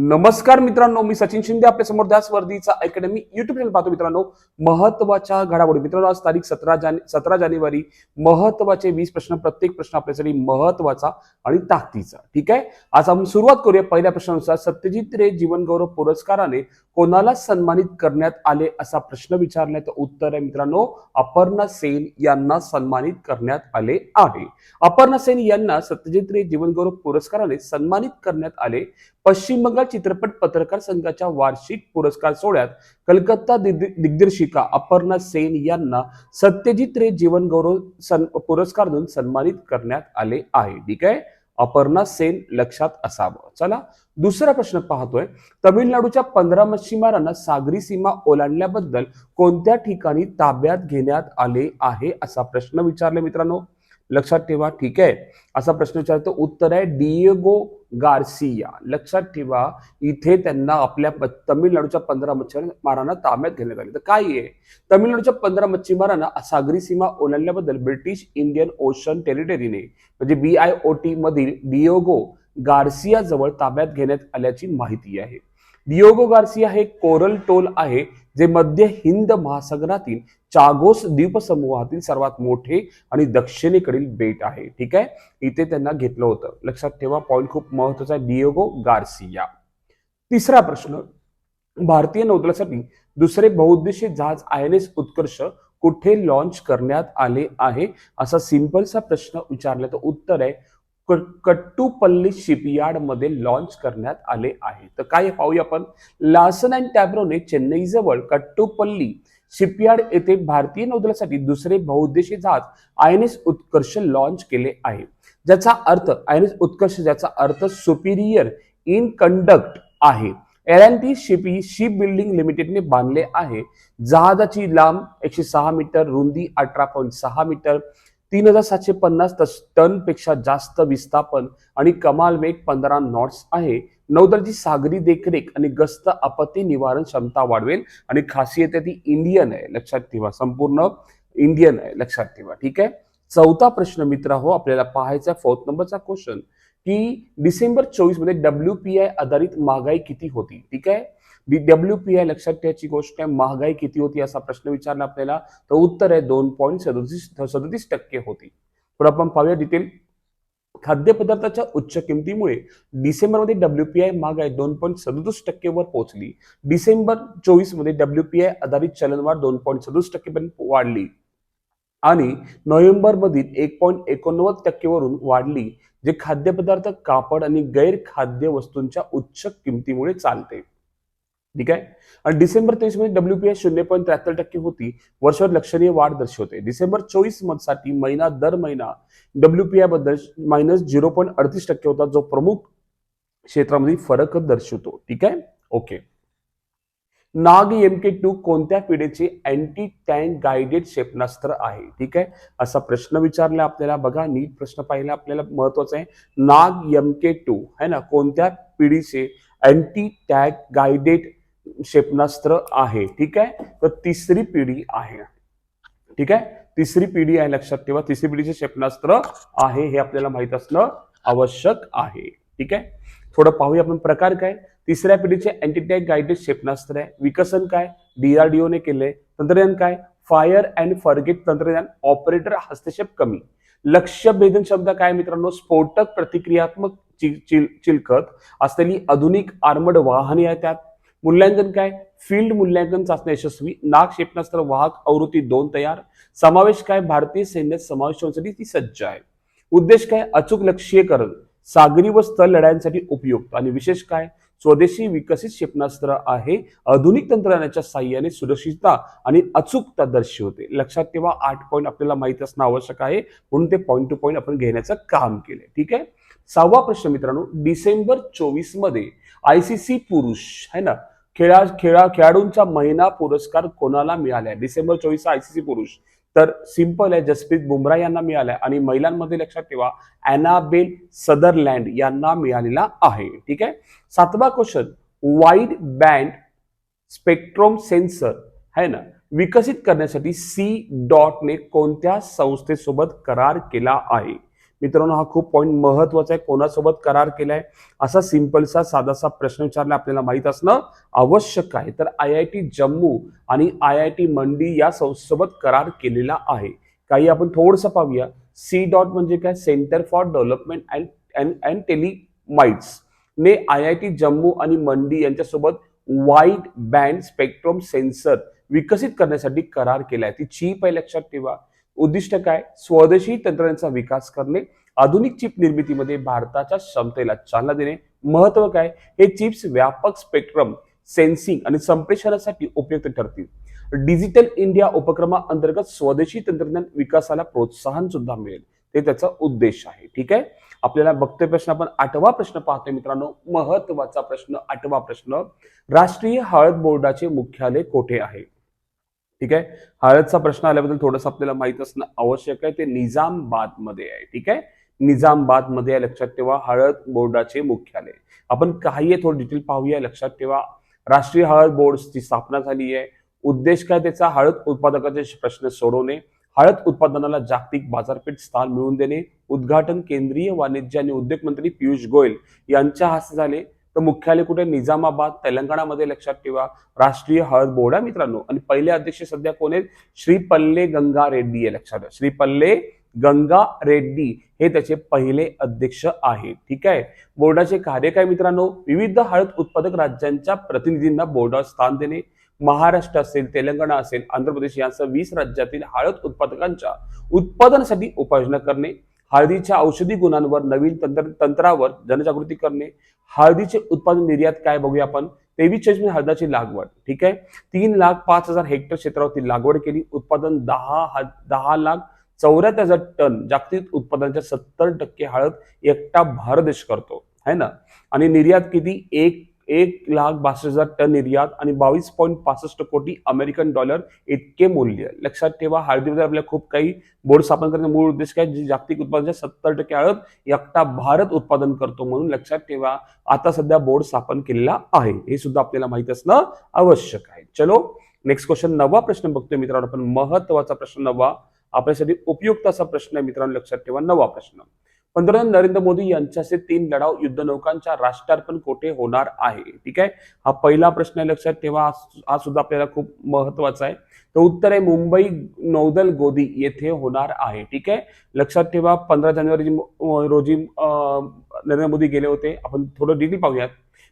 नमस्कार मित्रांनो मी सचिन शिंदे आपल्यासमोर त्याच वर्दीचा अकॅडमी युट्यूब चॅनल पाहतो मित्रांनो. महत्त्वाच्या घडामोडी. मित्रांनो आज तारीख सतरा जाने सतरा जानेवारी. महत्त्वाचे वीस प्रश्न प्रत्येक प्रश्न आपल्यासाठी महत्त्वाचा आणि ताकदीचा. ठीक आहे? आज आपण सुरुवात करूया पहिल्या प्रश्नानुसार. सत्यजित रे जीवनगौरव पुरस्काराने कोणाला सन्मानित करण्यात आले असा प्रश्न विचारलाय तर उत्तर आहे मित्रांनो अपर्णा सेन यांना सन्मानित करण्यात आले आहे. अपर्णा सेन यांना सत्यजित रे जीवनगौरव पुरस्काराने सन्मानित करण्यात आले. पश्चिम बंगाल चित्रपट पत्रकार संघाच्या वार्षिक पुरस्कार सोहळ्यात कलकत्ता दिग्दर्शिका अपर्णा सेन यांना सत्यजित रे जीवनगौरव सन पुरस्कार देऊन सन्मानित करण्यात आले आहे. ठीक आहे? अपर्णा सेन लक्षात असावं. चला दुसरा प्रश्न पाहतोय. तमिळनाडूच्या पंधरा मच्छीमारांना सागरी सीमा ओलांडल्याबद्दल कोणत्या ठिकाणी ताब्यात घेण्यात आले आहे असा प्रश्न विचारले मित्रांनो. लक्षात ठेवा ठीक आहे? असा प्रश्न विचारतो उत्तर आहे डिएगो गार्सिया. लक्षात ठेवा इथे त्यांना आपल्या तमिळनाडूच्या पंधरा मच्छीमारांना ताब्यात घेण्यात आले. तर काय आहे? तमिळनाडूच्या पंधरा मच्छीमारांना सागरी सीमा ओलांडल्याबद्दल ब्रिटिश इंडियन ओशन टेरिटरीने म्हणजे बी आय ओ टी मधील डिओगो गार्सिया जवळ ताब्यात घेण्यात आल्याची माहिती आहे. डिओगो गार्सिया हे कोरल टोल आहे जे मध्य हिंद महासागरातील चागोस द्वीपसमूहातील सर्वात मोठे आणि दक्षिणेकडील बेट आहे. ठीक आहे? इथे त्यांना घेतलं होतं. लक्षात ठेवा पॉईंट खूप महत्त्वाचा आहे. Diego Garcia. तिसरा प्रश्न. भारतीय नौदलासाठी दुसरे बहुउद्देशीय जहाज आय एन एस उत्कर्ष कुठे लॉन्च करण्यात आले आहे? असा सिंपलचा प्रश्न विचारला तर उत्तर आहे. कट्टुपल्ली शिपयार्डमध्ये लॉन्च करण्यात आले आहे. तर काय पाहूया आपण. लासन अँड टॅब्रोने चेन्नई जवळ कट्टुपल्ली शिपयार्ड येथे भारतीय नौदलासाठी दुसरे बहुउद्देशीय जहाज I N S Utkarsh launch केले आहे. ज्याचा अर्थ आय एन एस उत्कर्ष ज्याचा अर्थ सुपिरियर इन कंडक्ट आहे. एल एन टी शिपी शिप बिल्डिंग लिमिटेडने बांधले आहे. जहाजाची लांब एकशे सहा मीटर रुंदी अठरा पॉईंट सहा मीटर तीन हजार सातशे पन्नास टनपेक्षा जास्त विस्थापन आणि कमाल वेग पंधरा नॉट्स आहे. नौदलची सागरी देखरेख आणि गस्त आपत्ती निवारण क्षमता वाढवेल आणि खासियत आहे ती इंडियन आहे. लक्षात ठेवा संपूर्ण इंडियन आहे. लक्षात ठेवा. ठीक आहे? चौथा प्रश्न मित्र हो आपल्याला पाहायचा फोर्थ नंबरचा क्वेश्चन की डिसेंबर चोवीसमध्ये डब्ल्यू पी आय आधारित महागाई किती होती? ठीक आहे? डब्ल्यू पी आय लक्षात ठेवायची गोष्ट आहे महागाई किती होती असा प्रश्न विचारला आपल्याला तर उत्तर आहे दोन पॉईंट सदतीस सदतीस टक्के होती. पुढे आपण पाहूया डिटेल खाद्यपदार्थाच्या उच्च किमतीमुळे डिसेंबरमध्ये डब्ल्यू पी आय महागाई दोन पॉईंट सदतीस टक्केवर पोहोचली. डिसेंबर चोवीसमध्ये डब्ल्यू पी आय आधारित चलनवाढ दोन पॉईंट सदतीस टक्केपर्यंत वाढली. आणि नोव्हेंबर मधील एक पॉईंट एकोणनव्वद टक्केवरून वाढली. जे खाद्यपदार्थ कापड आणि गैर खाद्य वस्तूंच्या उच्च किमतीमुळे चालते. ठीक आहे? आणि डिसेंबर तेवीसमध्ये डब्ल्यू पी आय शून्य पॉईंट त्र्याहत्तर टक्के होती. वर्षावर लक्षणीय वाढ दर्शवते. डिसेंबर चोवीससाठी महिना दर महिना डब्ल्यू पी आयबद्दल मायनस झिरो पॉईंट अडतीस टक्के होता जो प्रमुख क्षेत्रामध्ये फरक दर्शवतो. ठीक आहे? ओके नाग एम के टू कोणत्या पिढीचे अँटी टँक गायडेड क्षेपणास्त्र आहे? ठीक आहे? असा प्रश्न विचारला आपल्याला. बघा नीट प्रश्न पाहिला आपल्याला. महत्त्वाचा आहे. नाग एम के टू है ना? कोणत्या पिढीचे अँटी टॅक गायडेड क्षेपणास्त्र आहे? ठीक आहे? तर तिसरी पिढी आहे. ठीक आहे? तिसरी पिढी आहे लक्षात ठेवा. तिसरी पिढीचे क्षेपणास्त्र आहे हे आपल्याला माहीत असणं आवश्यक आहे. ठीक आहे? थोडं पाहूया आपण प्रकार काय? तिसऱ्या पिढीचे अँटीटॅक गायडेड क्षेपणास्त्र आहे. विकसन काय? डीआरडीओने केले. तंत्रज्ञान काय? फायर अँड फर्गेट तंत्रज्ञान ऑपरेटर हस्तक्षेप कमी. लक्ष्य भेदन शब्द काय मित्रांनो? स्फोटक प्रतिक्रियात्मक चिलखत. असलेली आधुनिक आर्मड वाहने आहे त्यात. मूल्यांकन काय? फील्ड मूल्यांकन चाचणी यशस्वी. नाग क्षेपणास्त्र वाहक आवृत्ती दोन तयार. समावेश काय? भारतीय सैन्यात समावेश होण्यासाठी ती सज्ज आहे. उद्देश काय? अचूक लक्ष्यीकरण. सागरी व स्थल लढायांसाठी उपयुक्त. आणि विशेष काय? स्वदेशी विकसित क्षेपणास्त्र आहे. आधुनिक तंत्रज्ञानाच्या साह्याने सुरक्षितता आणि अचूकता दर्शवते. लक्षात ठेवा आठ पॉईंट आपल्याला माहीत असणं आवश्यक आहे. म्हणून ते पॉईंट टू पॉईंट आपण घेण्याचं काम केलंय. ठीक आहे? सहावा प्रश्न मित्रांनो डिसेंबर चोवीसमध्ये आयसीसी पुरुष है ना? खेळा खेळा खेळाडूंचा महिना पुरस्कार कोणाला मिळालाय? डिसेंबर चोवीस आयसीसी पुरुष. तर सिंपल आहे जसप्रीत बुमराह यांना मिळालाय. आणि महिलांमध्ये लक्षात ठेवा अॅनाबेल सदरलँड यांना मिळालेला आहे. ठीक आहे? सातवा question wide band spectrum sensor है ना? विकसित करण्यासाठी सी डॉटने कोणत्या संस्थेसोबत करार केला आहे? मित्रांनो हा खूप पॉईंट महत्त्वाचा आहे. कोणासोबत करार केलाय? असा सिम्पलसा साधासा प्रश्न विचारला आपल्याला माहीत असणं आवश्यक आहे. तर आय आय टी जम्मू आणि आय आय टी मंडी या संस्थेसोबत करार केलेला आहे. काही आपण थोडंसं पाहूया. सी डॉट म्हणजे काय? Centre for development and and and telematics ने आय आय टी जम्मू आणि मंडी यांच्यासोबत वाईड बँड स्पेक्ट्रम सेन्सर विकसित करण्यासाठी करार केलाय. ती चीप आहे लक्षात ठेवा. उद्दिष्ट काय? स्वदेशी तंत्रज्ञानाचा विकास करणे आधुनिक चिप निर्मितीमध्ये भारताच्या क्षमतेला चालना देणे महत्त्व काय? हे चिप्स व्यापक स्पेक्ट्रम सेन्सिंग आणि संप्रेषणासाठी उपयुक्त ठरतील. डिजिटल इंडिया उपक्रमाअंतर्गत स्वदेशी तंत्रज्ञान विकासाला प्रोत्साहन सुद्धा मिळेल. ते त्याचा उद्देश आहे. ठीक आहे? आपल्याला बघतोय प्रश्न आपण. आठवा प्रश्न पाहतोय मित्रांनो. महत्त्वाचा प्रश्न. आठवा प्रश्न. राष्ट्रीय हळद बोर्डाचे मुख्यालय कोठे आहे? ठीक आहे? हळदचा प्रश्न आल्याबद्दल थोडंसं आपल्याला माहीत असणं आवश्यक आहे. ते निजामबादमध्ये आहे ठीक आहे? निजामबादमध्ये आहे, लक्षात ठेवा. हळद बोर्डाचे मुख्यालय. आपण काही थोडं डिटेल पाहूया लक्षात ठेवा. राष्ट्रीय हळद बोर्डची स्थापना झाली आहे. उद्देश काय त्याचा? हळद उत्पादकाचे प्रश्न सोडवणे. हळद उत्पादनाला जागतिक बाजारपेठ स्थान मिळवून देणे. उद्घाटन केंद्रीय वाणिज्य आणि उद्योग मंत्री पियुष गोयल यांच्या हस्ते झाले. तर मुख्यालय कुठे? निजामाबाद. तेलंगणामध्ये लक्षात ठेवा. राष्ट्रीय हळद बोर्ड आहे मित्रांनो. आणि पहिले अध्यक्ष सध्या कोण आहेत? श्रीपल्ले गंगा रेड्डी आहे लक्षात ठेवा. श्रीपल्ले गंगा रेड्डी हे त्याचे पहिले अध्यक्ष आहेत. ठीक आहे? बोर्डाचे कार्य काय मित्रांनो? विविध हळद उत्पादक राज्यांच्या प्रतिनिधींना बोर्डावर स्थान देणे. महाराष्ट्र असेल तेलंगणा असेल आंध्र प्रदेश यांसह वीस राज्यातील हळद उत्पादकांच्या उत्पादनासाठी उपाययोजना करणे. हळदीच्या औषधी गुणांवर नवीन तंत्र तंत्रावर जनजागृती करणे. हळदीचे उत्पादन निर्यात काय बघूया आपण. तेवीस चष्मी म्हणजे हळदाची लागवड. ठीक आहे? तीन लाख पाच हजार हेक्टर क्षेत्रावरती लागवड केली. उत्पादन दहा दहा लाख चौऱ्याहत्तर हजार टन. जागतिक उत्पादनाच्या सत्तर टक्के हळद एकटा भारत देश करतो. है ना? आणि निर्यात किती? एक एक लाख बासष्ट हजार टन निर्यात आणि बावीस पॉईंट पासष्ट कोटी अमेरिकन डॉलर इतके मूल्य. लक्षात ठेवा हळदीमध्ये आपल्याला खूप काही बोर्ड स्थापन करण्याचा मूळ उद्देश काय? जी जागतिक उत्पादनाच्या सत्तर टक्के आळत एकटा भारत उत्पादन करतो म्हणून लक्षात ठेवा आता सध्या बोर्ड स्थापन केलेला आहे. हे सुद्धा आपल्याला माहीत असणं आवश्यक आहे. चलो नेक्स्ट क्वेश्चन नवा प्रश्न बघतोय मित्रांनो आपण महत्त्वाचा प्रश्न नवा आपल्यासाठी उपयुक्त असा प्रश्न आहे मित्रांनो लक्षात ठेवा नवा प्रश्न. पंतप्रधान नरेंद्र मोदी यांच्याचे तीन लढाऊ युद्धनौकांच्या राष्ट्रार्पण कोठे होणार आहे? ठीक आहे? हा पहिला प्रश्न आहे लक्षात ठेवा. हा- सुद्धा आपल्याला खूप महत्त्वाचा आहे. तर उत्तर आहे मुंबई नौदल गोदी येथे होणार आहे. ठीक आहे? लक्षात ठेवा पंधरा जानेवारी रोजी नरेंद्र मोदी गेले होते. आपण थोडं डिटेल पाहूयात.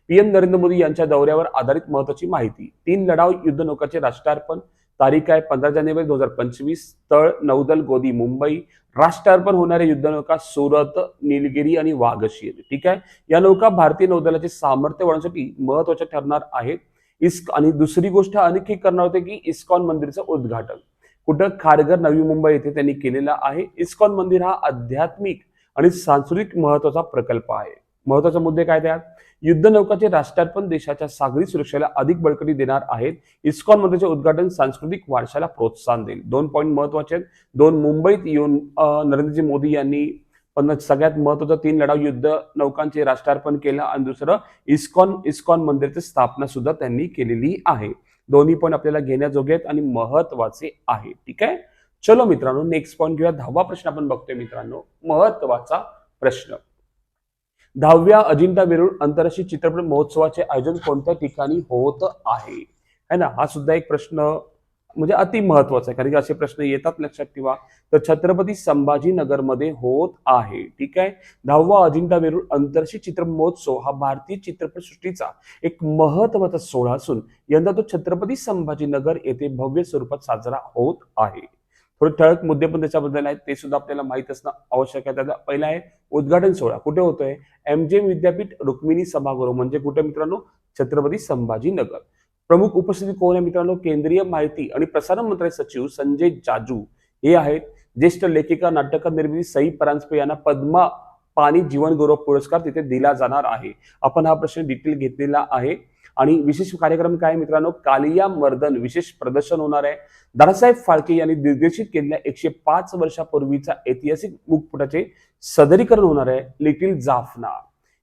पीएम नरेंद्र मोदी यांच्या दौऱ्यावर आधारित महत्वाची माहिती. तीन लढाऊ युद्धनौकाचे राष्ट्रार्पण तारीख आहे पंधरा जानेवारी दोन हजार पंचवीस. स्थळ नौदल गोदी मुंबई. राष्ट्रार्पण होणाऱ्या युद्धनौका सुरत निलगिरी आणि वाघशी ठीक आहे? या नौका भारतीय नौदलाचे सामर्थ्य वाढवण्यासाठी महत्त्वाच्या ठरणार आहेत. इस्क आणि दुसरी गोष्ट आणखी करणार होते की इस्कॉन मंदिरचं उद्घाटन. कुठं? खारघर नवी मुंबई येथे त्यांनी केलेला आहे. इस्कॉन मंदिर हा आध्यात्मिक आणि सांस्कृतिक महत्त्वाचा प्रकल्प आहे. महत्त्वाचे मुद्दे काय त्यात युद्धनौकाचे राष्ट्रार्पण देशाच्या सागरी सुरक्षेला अधिक बळकटी देणार आहेत. इस्कॉन मंदिरचे उद्घाटन सांस्कृतिक वारशाला प्रोत्साहन देईल. दोन पॉईंट महत्त्वाचे आहेत. दोन मुंबईत येऊन नरेंद्रजी मोदी यांनी पण सगळ्यात महत्वाचं तीन लढाऊ युद्ध नौकांचे राष्ट्रार्पण केलं आणि दुसरं इस्कॉन इस्कॉन मंदिरची स्थापना सुद्धा त्यांनी केलेली आहे. दोन्ही पॉईंट आपल्याला घेण्याजोगे आहेत आणि महत्त्वाचे आहे. ठीक आहे? चलो मित्रांनो नेक्स्ट पॉईंट घेऊया. दहावा प्रश्न आपण बघतोय मित्रांनो. महत्त्वाचा प्रश्न. दहाव्या अजिंठा वेरूळ आंतरराष्ट्रीय चित्रपट महोत्सवाचे आयोजन कोणत्या ठिकाणी होत आहे? है ना? हा सुद्धा एक प्रश्न म्हणजे अति महत्त्वाचा आहे. कारण की असे प्रश्न येतात लक्षात ठेवा. तर छत्रपती संभाजीनगरमध्ये होत आहे. ठीक आहे? दहावा अजिंठा वेरूळ आंतरराष्ट्रीय चित्रपट महोत्सव हा भारतीय चित्रपटसृष्टीचा एक महत्त्वाचा सोहळा असून यंदा तो छत्रपती संभाजीनगर येथे भव्य स्वरूपात साजरा होत आहे. थोडे ठळक मुद्दे पण त्याच्याबद्दल आहेत ते सुद्धा आपल्याला माहीत असणं आवश्यक आहे. त्याचा पहिला आहे उद्घाटन सोहळा कुठे होतोय? एम जे विद्यापीठ रुक्मिणी सभागृह म्हणजे कुठे मित्रांनो? छत्रपती संभाजीनगर. प्रमुख उपस्थिती कोण आहे मित्रांनो? केंद्रीय माहिती आणि प्रसारण मंत्रालय सचिव संजय जाजू. हे आहेत ज्येष्ठ लेखिका नाटककार निर्मिती सई परांजपे यांना पद्मा पाणी जीवन गौरव पुरस्कार तिथे दिला जाणार आहे. आपण हा प्रश्न डिटेल घेतलेला आहे. आणि विशेष कार्यक्रम काय मित्रांनो? कालिया मर्दन विशेष प्रदर्शन होणार आहे. दादासाहेब फाळके यांनी दिग्दर्शित केलेल्या एकशे पाच वर्षापूर्वीचा ऐतिहासिक मुखपुटाचे सदरीकरण होणार आहे. लिटिल जाफना.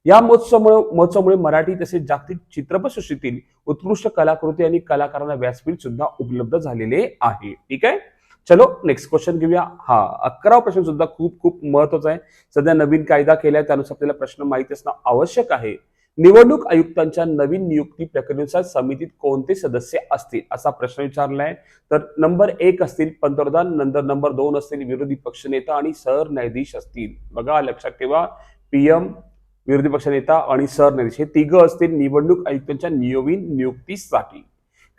या महोत्सवामुळे महोत्सवामुळे मराठी तसेच जागतिक चित्रपटसृष्टीतील उत्कृष्ट कलाकृती आणि कलाकारांना व्यासपीठ सुद्धा उपलब्ध झालेले आहे. ठीक आहे? चलो नेक्स्ट क्वेश्चन घेऊया. हा अकरावा प्रश्न सुद्धा खूप खूप महत्त्वाचा आहे. सध्या नवीन कायदा केलाय त्यानुसार आपल्याला प्रश्न माहिती असणं आवश्यक आहे. निवडणूक आयुक्तांच्या नवीन नियुक्ती प्रक्रियेनुसार समितीत कोणते सदस्य असतील असा प्रश्न विचारलाय. तर नंबर एक असतील पंतप्रधान नंतर नंबर दोन असतील विरोधी पक्षनेता आणि सरन्यायाधीश असतील. बघा लक्षात ठेवा. पीएम विरोधी पक्षनेता आणि सरन्यायाधीश हे तिघं असतील निवडणूक आयुक्तांच्या नवीन नियुक्तीसाठी.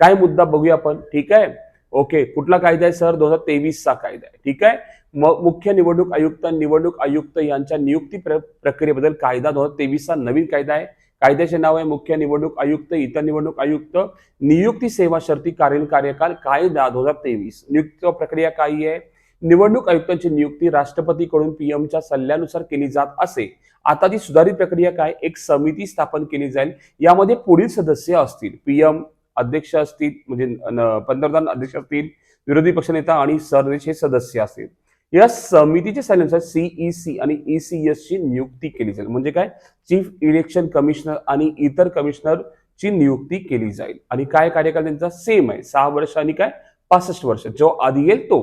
काय मुद्दा बघूया आपण? ठीक आहे? ओके कुठला कायदा आहे सर? दोन हजार तेवीसचा कायदा आहे. ठीक आहे? मुख्य निवडणूक आयुक्त निवडणूक आयुक्त यांच्या नियुक्ती प्र- प्रक्रियेबद्दल कायदा दोन हजार तेवीसचा नवीन कायदा आहे. कायद्याचे नाव आहे मुख्य निवडणूक आयुक्त इतर निवडणूक आयुक्त. नियुक्ती सेवा शर्ती कार्य कार्यकाल कायदा दोन हजार तेवीस. नियुक्त प्रक्रिया काय आहे? निवडणूक आयुक्तांची नियुक्ती राष्ट्रपतीकडून पीएमच्या सल्ल्यानुसार केली जात असे. आता ती सुधारित प्रक्रिया काय? एक समिती स्थापन केली जाईल. यामध्ये पुढील सदस्य असतील. पीएम अध्यक्ष असतील म्हणजे पंतप्रधान अध्यक्ष असतील विरोधी पक्षनेता आणि सरदेश हे सदस्य असतील. या समितीच्या सल्ल्यानुसार सीईसी आणि ईसीएस ची नियुक्ती केली जाईल. म्हणजे काय? चीफ इलेक्शन कमिशनर आणि इतर कमिशनर ची नियुक्ती केली जाईल. आणि काय कार्यकाळ त्यांचा? सेम आहे. सहा वर्ष आणि काय? पासष्ट वर्ष. जो आधी येईल तो.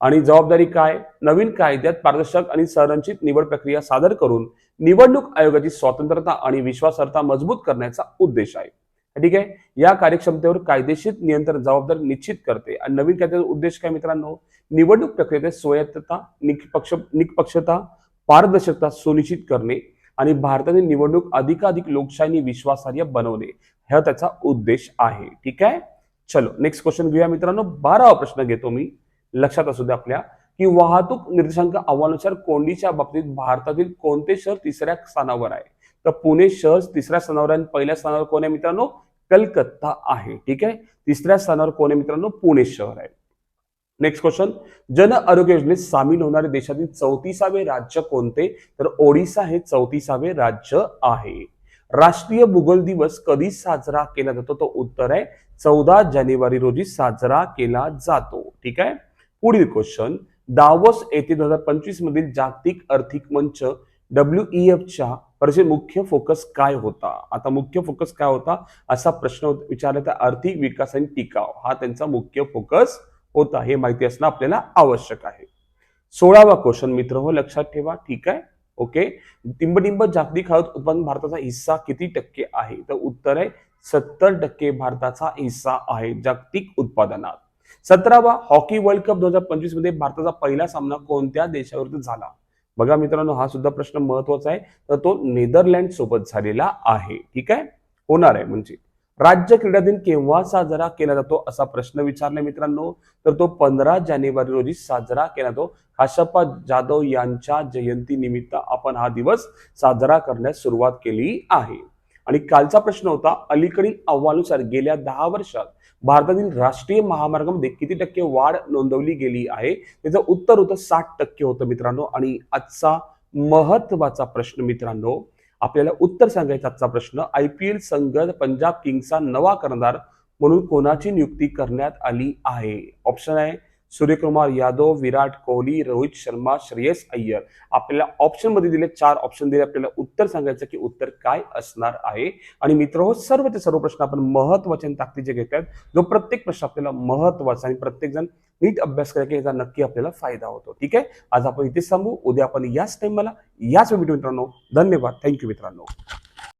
आणि जबाबदारी काय? नवीन कायद्यात पारदर्शक आणि संरचित निवड प्रक्रिया सादर करून निवडणूक आयोगाची स्वतंत्रता आणि विश्वासार्हता मजबूत करण्याचा उद्देश आहे. ठीक आहे? या कार्यक्षमतेवर कायदेशीर नियंत्रण जबाबदारी निश्चित करते. आणि नवीन कायद्याचा उद्देश काय मित्रांनो? निवडणूक प्रक्रियेत स्वायत्तता निष्पक्ष निष्पक्षता पारदर्शकता सुनिश्चित करणे आणि भारतातील निवडणूक अधिकाधिक लोकशाही विश्वासार्ह बनवणे. हा त्याचा उद्देश आहे. ठीक आहे? चलो नेक्स्ट क्वेश्चन घेऊया मित्रांनो. बारावा प्रश्न घेतो मी. लक्षात असू द्या आपल्या. की वाहतूक निर्देशांक अहवालानुसार कोंडीच्या बाबतीत भारतातील कोणते शहर तिसऱ्या स्थानावर आहे? तर पुणे शहर तिसऱ्या स्थानावर आणि पहिल्या स्थानावर कोण आहे मित्रांनो? कलकत्ता आहे. ठीक आहे? तिसऱ्या स्थानावर कोण आहे मित्रांनो? पुणे शहर आहे. नेक्स्ट क्वेश्चन जन आरोग्य योजनेत सामील होणारे देशातील चौतीसावे राज्य कोणते? तर ओडिसा हे चौतीसावे राज्य आहे. राष्ट्रीय भूगोल दिवस कधी साजरा केला जातो? तो उत्तर आहे. चौदा जानेवारी रोजी साजरा केला जातो. ठीक आहे? पुढील क्वेश्चन दावोस येथे दोन हजार पंचवीस मधील जागतिक आर्थिक मंच डब्ल्यू ई च्या परिषद मुख्य फोकस काय होता? आता मुख्य फोकस काय होता? असा प्रश्न विचारला तर आर्थिक विकास आणि टिकाव. हा त्यांचा मुख्य फोकस होता. हे माहिती असणं आपल्याला आवश्यक आहे. सोळावा क्वेश्चन मित्र हो लक्षात ठेवा. ठीक आहे? ओके? टिंबटिंब जागतिक हळद उत्पादन भारताचा हिस्सा किती टक्के आहे? तर उत्तर आहे सत्तर टक्के भारताचा हिस्सा आहे जागतिक उत्पादनात. सतरावा हॉकी वर्ल्ड कप दोन हजार पंचवीसमध्ये भारताचा पहिला सामना कोणत्या देशाविरुद्ध झाला? बघा मित्रांनो हा सुद्धा प्रश्न महत्त्वाचा आहे. तर तो नेदरलँड सोबत झालेला आहे. ठीक आहे? होणार आहे म्हणजे. राज्य क्रीडा दिन केव्हा साजरा केला जातो असा प्रश्न विचारला मित्रांनो. तर तो पंधरा जानेवारी रोजी साजरा केला जातो. काशप्पा जाधव यांच्या जयंती निमित्त आपण हा दिवस साजरा करण्यास सुरुवात केली आहे. आणि कालचा प्रश्न होता अलीकडील अहवालानुसार गेल्या दहा वर्षात भारतातील राष्ट्रीय महामार्गामध्ये किती टक्के वाढ नोंदवली गेली आहे? त्याचं उत्तर होतं साठ टक्के होतं मित्रांनो. आणि आजचा महत्त्वाचा प्रश्न मित्रांनो आपल्याला उत्तर सांगायचा आजचा प्रश्न आय पी एल संघ पंजाब किंग्सचा नवा कर्णधार म्हणून कोणाची नियुक्ती करण्यात आली आहे? ऑप्शन आहे सूर्यकुमार यादव विराट कोहली रोहित शर्मा श्रेयस अय्यर. आपल्याला ऑप्शनमध्ये दिले चार ऑप्शन दिले. आपल्याला उत्तर सांगायचं की उत्तर काय असणार आहे? आणि मित्र हो सर्व ते सर्व प्रश्न आपण महत्त्वाचे आणि ताकदीचे घेत आहेत जो प्रत्येक प्रश्न आपल्याला महत्त्वाचा आणि प्रत्येक जण नीट अभ्यास करा की याचा नक्की आपल्याला फायदा होतो. ठीक आहे? आज आपण इथेच सांगू उद्या आपण याच टाइम मला याच व्हिडिओ मित्रांनो. धन्यवाद. थँक्यू मित्रांनो.